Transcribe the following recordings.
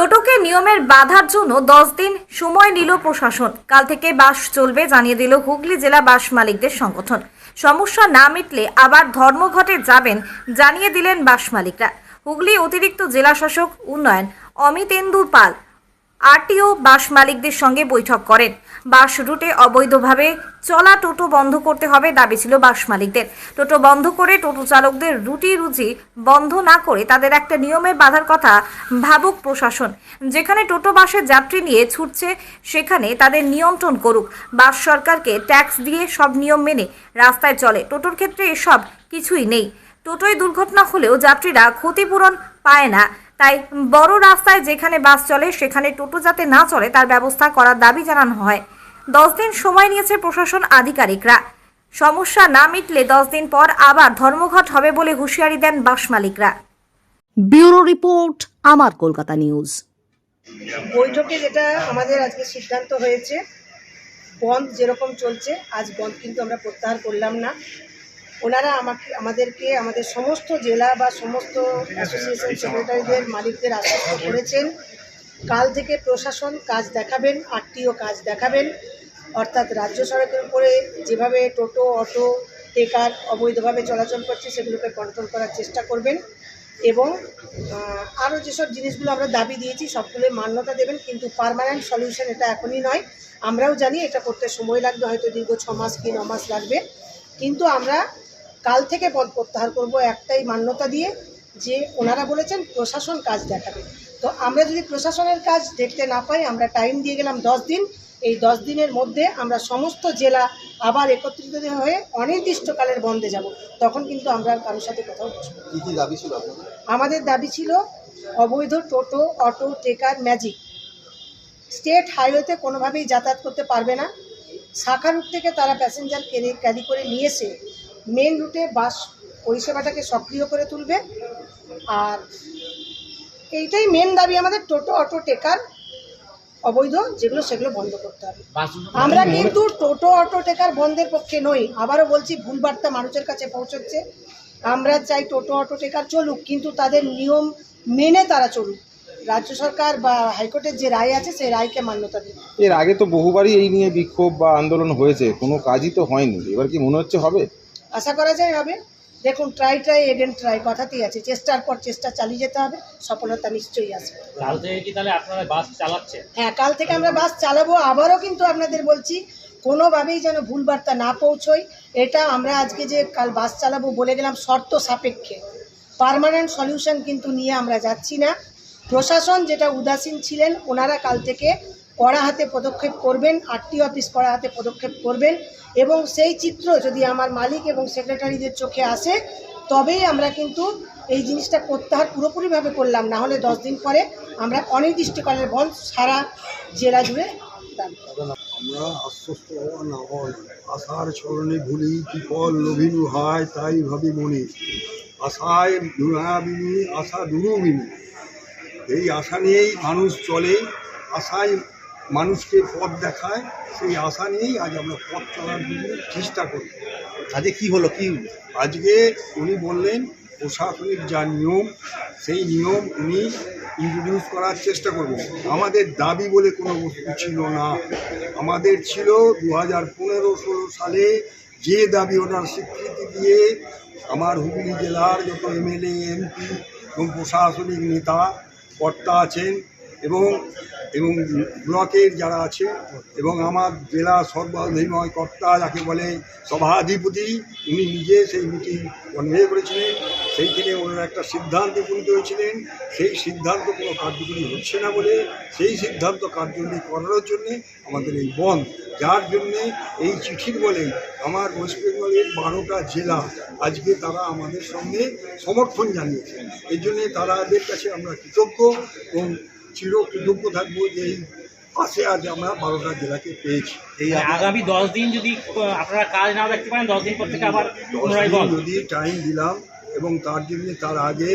টোটোকে নিয়মের বাধার জন্য দশ দিন সময় নিল প্রশাসন। কাল থেকে বাস চলবে জানিয়ে দিল হুগলি জেলা বাস মালিকদের সংগঠন। সমস্যা না মিটলে আবার ধর্মঘটে যাবেন জানিয়ে দিলেন বাস মালিকরা। হুগলি অতিরিক্ত জেলা শাসক উন্নয়ন অমিতেন্দু পাল, আরটিও বাস মালিকদের সঙ্গে বৈঠক করেন। বাস রুটে অবৈধভাবে চলা টোটো বন্ধ করতে হবে দাবি ছিল বাস মালিকদের। টোটো বন্ধ করে টোটো চালকদের রুটি রুজি বন্ধ না করে তাদের একটা নিয়মের বাধার কথা ভাবুক প্রশাসন। যেখানে টোটো বাসের যাত্রী নিয়ে ছুটছে, সেখানে তাদের নিয়ন্ত্রণ করুক। বাস সরকারকে ট্যাক্স দিয়ে সব নিয়ম মেনে রাস্তায় চলে। টোটোর ক্ষেত্রে এসব কিছুই নেই। টোটোয় দুর্ঘটনা হলেও যাত্রীরা ক্ষতিপূরণ পায় না। তাই বড় রাস্তায় যেখানে বাস চলে, সেখানে টোটো যাতে না চলে, তার ব্যবস্থা করার দাবি জানানো হয়। দশ দিন সময় নিয়েছে প্রশাসন আধিকারিকরা। সমস্যা না মিটলে দশ দিন পর আবার ধর্মঘট হবে বলে হুঁশিয়ারি দেন বাস মালিকরা। ব্যুরো রিপোর্ট আমার কলকাতা নিউজ। বৈঠকে যেটা আমাদের আজকে সিদ্ধান্ত হয়েছে বন্ধ যেরকম চলছে আজ বন্ধ কিন্তু আমরা প্রত্যাহার করলাম না। ওনারা আমাকে আমাদেরকে আমাদের সমস্ত জেলা বা সমস্ত অ্যাসোসিয়েশন সেক্রেটারিদের মালিকদের আশ্বস্ত করেছেন। কাল থেকে প্রশাসন কাজ দেখাবেন আটটিও কাজ দেখাবেন। অর্থাৎ রাজ্য সড়কের উপরে যেভাবে টোটো, অটো, টেকার অবৈধভাবে চলাচল করছে, সেগুলোকে কন্ট্রোল করার চেষ্টা করবেন এবং আরও যেসব জিনিসগুলো আমরা দাবি দিয়েছি সবগুলো মান্যতা দেবেন, কিন্তু পারমানেন্ট সলিউশন এটা এখনই নয়। আমরাও জানি এটা করতে সময় লাগবে, হয়তো দীর্ঘ ছ মাস কি ন মাস লাগবে। কিন্তু আমরা কাল থেকে পদ প্রত্যাহার করব একটাই মান্যতা দিয়ে, যে ওনারা বলেছেন প্রশাসন কাজ দেখাবে। তো আমরা যদি প্রশাসনের কাজ দেখতে না পাই আমরা টাইম দিয়ে গেলাম দশ দিন। এই দশ দিনের মধ্যে আমরা সমস্ত জেলা আবার একত্রিত হয়ে অনির্দিষ্টকালের বন্ধে যাব। তখন কিন্তু আমরা আর কারোর সাথে কোথাও দাবি ছিল আমাদের দাবি ছিল অবৈধ টোটো অটো টেকার ম্যাজিক। স্টেট হাইওয়েতে কোনোভাবেই যাতায়াত করতে পারবে না। শাখা রুট থেকে তারা প্যাসেঞ্জার ক্যারি ক্যারি করে নিয়ে এসে মেন রুটে বাস পরিষেবাটাকে সক্রিয় করে তুলবে। আর এইটাই মেন দাবি আমাদের টোটো অটো টেকার অবৈধ যেগুলো সেগুলো বন্ধ করতে হবে। আমরা কিন্তু টোটো অটো টেকার বন্ধের পক্ষে নই। আবারও বলছি ভুল বার্তা মানুষের কাছে পৌঁছচ্ছে। আমরা চাই টোটো অটো টেকার চলুক কিন্তু তাদের নিয়ম মেনে তারা চলুক। রাজ্য সরকার বা হাইকোর্টের যে রায় আছে সেই রায়কে মান্যতা দিন। এর আগে তো বহুবারই এই নিয়ে বিক্ষোভ বা আন্দোলন হয়েছে। কোনো কাজই তো হয়নি। এবার কি মনে হচ্ছে হবে? আশা করা যায় হবে। দেখুন ট্রাই ট্রাই এগেন ট্রাই কথাতেই আছে চেষ্টার পর চেষ্টা চালিয়ে যেতে হবে সফলতা নিশ্চয়ই আসবে। কাল থেকে কি তাহলে আপনারা বাস চালাচ্ছেন হ্যাঁ কাল থেকে আমরা বাস চালাবো আবারও কিন্তু আপনাদের বলছি কোনোভাবেই যেন ভুল বার্তা না পৌঁছয় এটা আমরা আজকে যে কাল বাস চালাবো বলে গেলাম শর্ত সাপেক্ষে। পার্মানেন্ট সলিউশন কিন্তু নিয়ে আমরা যাচ্ছি না। প্রশাসন যেটা উদাসীন ছিলেন ওনারা কাল থেকে কড়া হাতে পদক্ষেপ করবেন, আটটি অফিস কড়া হাতে পদক্ষেপ করবেন এবং সেই চিত্র যদি আমার মালিক এবং সেক্রেটারিদের চোখে আসে, তবেই আমরা কিন্তু এই জিনিসটা প্রত্যাহার পুরোপুরিভাবে করলাম। না হলে দশ দিন পরে আমরা অনির্দিষ্টকালের বন্ধ সারা জেলা জুড়ে আমরা আশ্বস্ত আশার স্মরণে ভুলি হয়, তাই ভাবি মনে। আশায় আশা দুরবিনী এই আশা নিয়েই মানুষ চলে, আশায় মানুষকে পথ দেখায় সেই আশা নিয়েই আজ আমরা পথ চলার জন্য চেষ্টা করি। আজকে কি হলো? কি আজকে উনি বললেন প্রশাসনিক যা নিয়ম সেই নিয়ম উনি ইন্ট্রোডিউস করার চেষ্টা করবেন। আমাদের দাবি বলে কোনো বস্তু ছিল না। আমাদের ছিল দু হাজার পনেরো ষোলো সালে যে দাবি ওনার স্বীকৃতি দিয়ে আমার হুগলি জেলার যত এমএলএ এমপি এবং প্রশাসনিক নেতা কর্তা আছেন এবং এবং ব্লকের যারা আছে এবং আমার জেলা সর্বাধিময় কর্তা যাকে বলে সভাধিপতি, উনি নিজে সেই মিটিং কনভে করেছিলেন। সেইখানে ওনারা একটা সিদ্ধান্তে উপনীত হয়েছিলেন। সেই সিদ্ধান্ত কোনো কার্যকরী হচ্ছে না বলে সেই সিদ্ধান্ত কার্যকরী করানোর জন্যে আমাদের এই বন্ধ। যার জন্যে এই চিঠির বলে আমার ওয়েস্ট বেঙ্গলের বারোটা জেলা আজকে তারা আমাদের সঙ্গে সমর্থন জানিয়েছে। এই জন্যে তাদের কাছে আমরা কৃতজ্ঞ এবং চির কৃতজ্ঞ থাকব যে এই পাশে আজ আমরা বারোটা জেলাকে পেয়েছি। এই আগামী দশ দিন যদি আপনারা কাজ না দেখতে পারেন দশ দিন পর থেকে আবার যদি টাইম দিলাম এবং তার জন্য তার আগে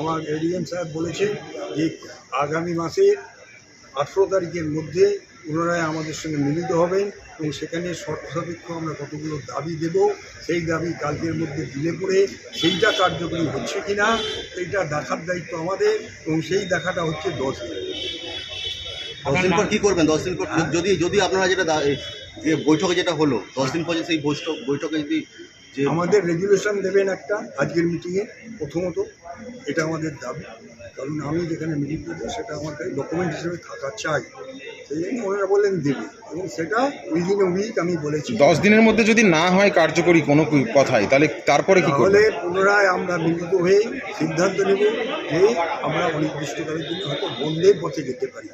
আমার এডিএম সাহেব বলেছেন যে আগামী মাসে আঠেরো তারিখের মধ্যে পুনরায় আমাদের সঙ্গে মিলিত হবেন। এবং সেখানে শর্ত সাপেক্ষ আমরা কতগুলো দাবি দেব সেই দাবি কালকের মধ্যে দিলে পরে সেইটা কার্যকরী হচ্ছে কি না সেইটা দেখার দায়িত্ব আমাদের এবং সেই দেখাটা হচ্ছে দশ দিন দশ দিন পর কী করবেন? দশ দিন পর হ্যাঁ? যদি যদি আপনারা যেটা যে বৈঠকে যেটা হলো দশ দিন পর সেই বৈঠক বৈঠকে যদি যে আমাদের রেজুলেশন দেবেন একটা আজকের মিটিংয়ে প্রথমত। এটা আমাদের দাবি। কারণ আমি যেখানে মিটিং করব সেটা আমার কাছে ডকুমেন্ট হিসেবে থাকা চাই। সেই জন্য ওনারা বললেন দেবে। এবং সেটা উইদিন এ উইক আমি বলেছি। দশ দিনের মধ্যে যদি না হয় কার্যকরী কোনো কথাই তাহলে তারপরে কি করবে? তাহলে পুনরায় আমরা মিলিত হয়ে সিদ্ধান্ত নেব যে আমরা অনির্দিষ্টকালের জন্য হয়তো বন্ধের পথে যেতে পারি।